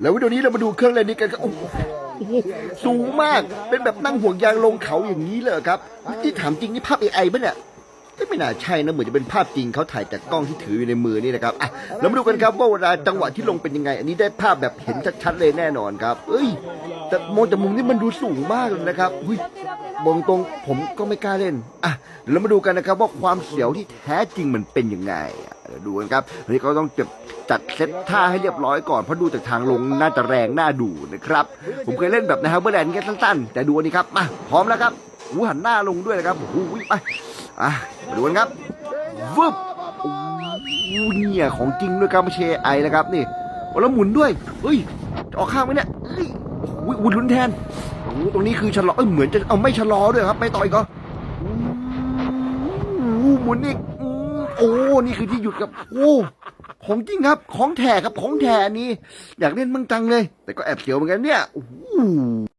แล้ววิดีโอนี้เรามาดูเครื่องเล่นนี้กันครับโอ้โหสูงมากเป็นแบบนั่งห่วงยางลงเขาอย่างนี้เลยครับที่ถามจริงนี่ภาพ AI ปะเนี่ยไม่น่าใช่นะเหมือนจะเป็นภาพจริงเขาถ่ายจากกล้องที่ถืออยู่ในมือนี่นะครับอะเรามาดูกันครับว่าเวลาจังหวะที่ลงเป็นยังไง อันนี้ได้ภาพแบบเห็นชัดๆเลยแน่นอนครับ เอ้ย แต่มองจากมุมนี้มันดูสูงมากเลยนะครับหุ้ยบอกตรงผมก็ไม่กล้าเล่นอะเดี๋ยวเรามาดูกันนะครับว่าความเสียวที่แท้จริงมันเป็นยังไงอะ ดี๋ยวดูกันครับอันนี้ก็ต้องเก็บจัดเซตท่าให้เรียบร้อยก่อนเพราะดูจากทางลงน่าจะแรงน่าดูนะครับผมเคยเล่นแบบนะครับเบอร์แลนด์แค่สั้นๆ แต่ดูนี้ครับมาพร้อมแล้วครับหูหันหน้าลงด้วยนะครับโอ้โหไปอะมาดูกันครับวึบโอ้เนี่ยของจริงด้วยครับไม่ใช่ไอนะครับนี่แล้วหมุนด้วยเฮ้ยจะออกข้างไหมเนี่ยเฮ้ยโอ้โหอุ่นลุ้นแทนโอ้โหตรงนี้คือชะลอเอ้ยเหมือนจะเอาไม่ชะลอด้วยครับไปต่ออีกเหรออู้หมุนอีกอ อ้นี่คือที่หยุดครับโอ้ของจริงครับ ของแท้ครับของแท้นี้ อยากเล่นมั่งจังเลย แต่ก็แอบเสียวเหมือนกันเนี่ยโอ้